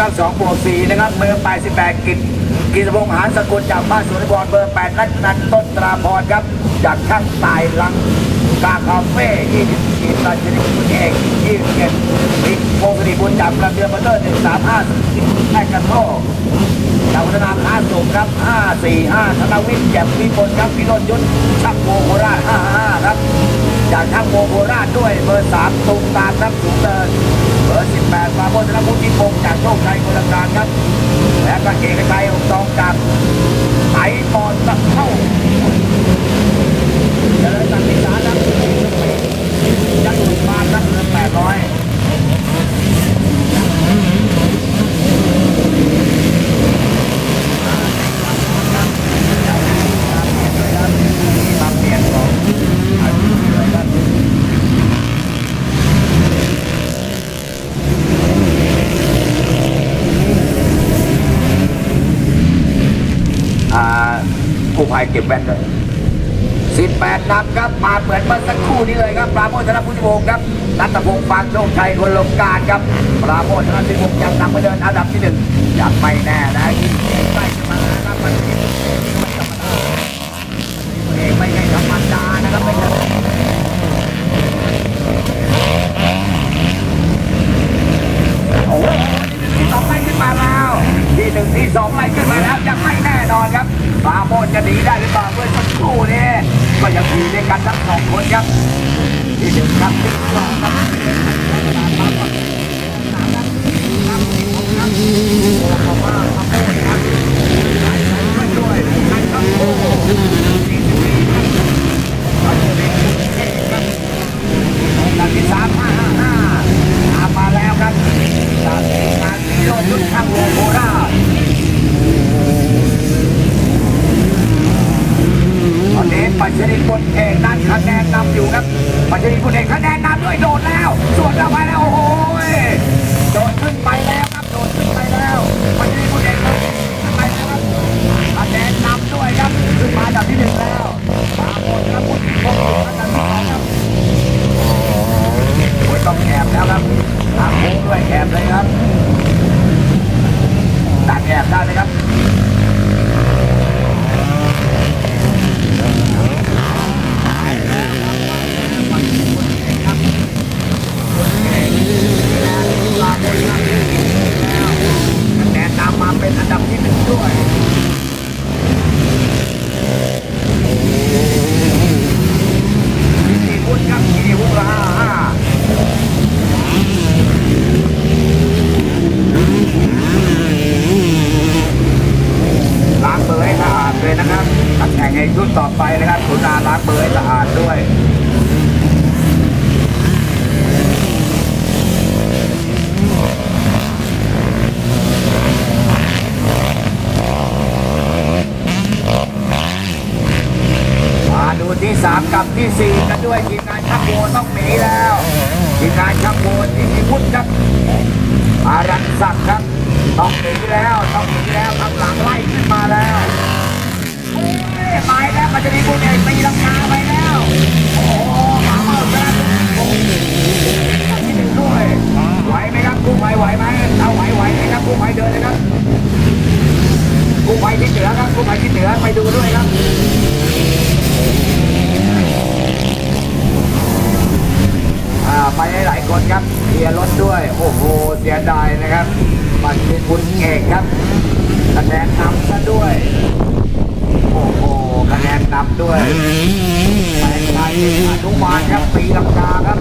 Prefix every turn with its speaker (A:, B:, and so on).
A: ครับ2บวก4นะครับเบอร์88กิจกิจพงหานสกุลจากบ้านสวนบอลเบอร์8นัทนันต้นตราพรครับ จากช่างตายลังกาคาเฟ่24ตันชนิดคุณเอก27บิ๊กโพงศรีบุญจากกระเดือมอเตอร์135แม่กันโทจากวัฒนาค้าสุขครับ 545ธนวิทย์แจ่มวิพลครับพิโรจน์ยุทธชักโมโคราช55ครับ จากช่างโมโคราชด้วยเบอร์3ตุงตาครับสูงเดิน บอร์ 18ปราโมชนพุทธิพงศ์จากโชคชัยกุลการครับ และก็เอกชัยองตองจากไถปอนสักเข้าเจริญสันติสารครับยักษ์สุบานครับเงิน800 ตามเสียงของอาชีพเลยครับอ่า ผู้ภัยเก็บแว่นเลยสิบแปดนำครับมาเหมือนเมื่อสักครู่นี้เลยครับปราโมชธนพุทธิวงศ์ครับนัทพงศ์ฟางโชคชัยคนลงการครับปราโมชธนพุทธิวงศ์ยังนำไปเดินอันดับที่หนึ่งยังไม่แน่นะยิ่ใกล้ขึ้นมาแล้วครับมันไม่ธรรมดาตัวเองไม่ใช่ธรรมดานะครับไม่ใช่โอ้โหที่สองไล่ขึ้นมาแล้วที่หนึ่งที่สองไล่ขึ้นมาแล้วยังไม่แน่นอนครับ ปาโมจะหนีได้หรือเปล่าเมื่อสักครู่นี้ก็ยังมีในกันทั้งสองคนครับที่หนึ่งครับที่สองครับช่วยกันทั้งคู่ ดันที่สามห้าห้าห้าตามมาแล้วครับจากการที่โดนยุทธข้างวงโคราชตอน นี้ปัจจุบันคนเอกนั้นคะแนนนำอยู่ครับปัจจุบันคนเอกคะแนนนำด้วยโดดแล้ว ส่วนเราไปแล้วโอ้โหโดดขึ้นไปแล้วครับโดดขึ้นไปแล้วปัจจุบันคนเอกขึ้นไปแล้วครับคะแนนนำด้วยครับขึ้นมาอันดับที่หนึ่งแล้วปราโมทและพุทธิพงศ์นันดับที่สองครับโอ้ยต้องแอบแล้วครับทางโค้งด้วยแอบเลยครับตัดแอบได้ไหมครับ คะแนนนำมาเป็นอันดับที่หนึ่งด้วยที่วุฒิครับที่วุฒิละห้าห้า ล้างเบอร์ให้สะอาดเลยนะครับตัดแข่งในชุดต่อไปนะครับขุนนาล้างเบอร์ให้สะอาดด้วย มาดูที่ สามกับที่สี่กันด้วยทีมงานชักโบต้องหนีแล้วทีมงานชักโบที่มีพุทธครับอารันศักดิ์ครับต้องหนีแล้วต้องหนีแล้วข้างหลังไล่ขึ้นมาแล้วโอ้ยไปแล้วมันจะมีผู้เอกตีลังกาไปแล้วโอ้โหมาเมื่อแล้วโอ้โหที่หนึ่งด้วยไหวไหมครับกู้ภัยไหวไหมเอาไหวไหวไหมครับกู้ภัยเดินเลยครับกู้ภัยที่เหนือครับกู้ภัยที่เหนือไปดูด้วยครับ คนครับเสียรถด้วย โอ้โห เสียดายนะครับ บัตรเป็นคุณเอกครับ คะแนนนำซะด้วย โอ้โห คะแนนนำด้วยไปไทยอนุมานครับปีลังกาครับ